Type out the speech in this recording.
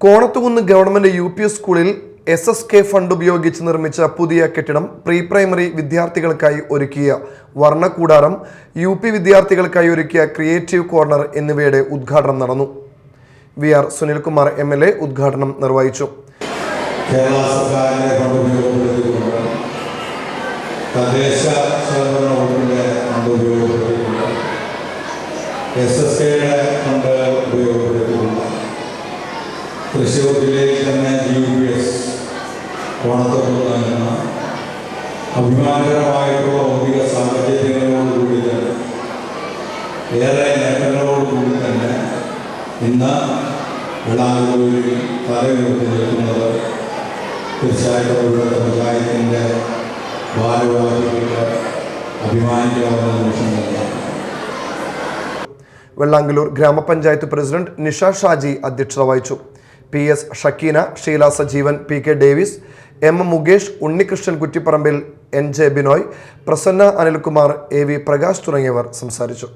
Konathukunnu government U P സ്കൂളിൽ S S K fund ഉപയോഗിച്ച് നിർമ്മിച്ച പുതിയ കെട്ടിടം പ്രീ പ്രൈമറി വിദ്യാർത്ഥികൾക്കായി ഒരുക്കിയ വർണക്കൂടാരം യു പി വിദ്യാർത്ഥികൾക്കായി ഒരുക്കിയ ക്രിയേറ്റീവ് കോർണർ എന്നിവയുടെ ഉദ്ഘാടനം നടന്നു. V R Sunilkumar M L A ഉദ്ഘാടനം നിർവഹിച്ചു. എസ് എസ് കെയുടെ ഫണ്ട് ഉപയോഗപ്പെടുത്തിക്കൊണ്ട് തൃശ്ശൂർ ജില്ലയിൽ തന്നെ യു പി എസ് നൽകുന്ന അഭിമാനകരമായിട്ടുള്ള ഭൗതിക സാഹചര്യങ്ങളോടുകൂടി തന്നെ ഏറെ നേട്ടങ്ങളോടുകൂടി തന്നെ ഇന്ന് വെള്ളാങ്കൂരിൽ തലയുയർത്തി നിൽക്കുന്നത് തീർച്ചയായിട്ടും പഞ്ചായത്തിന്റെ ഭാരവാഹികൾക്ക് അഭിമാനിക്കാവുന്ന നിമിഷം തന്നെയാണ്. വെള്ളാങ്കലൂർ ഗ്രാമപഞ്ചായത്ത് പ്രസിഡന്റ് നിഷ ഷാജി അധ്യക്ഷത വഹിച്ചു. P S Shakeena Sheela Sajeevan P K Davis M Mukesh Unnikrishnan Kuttipparambil N J Binoy Prasanna Anilkumar A V Prakash തുടങ്ങിയവർ സംസാരിച്ചു.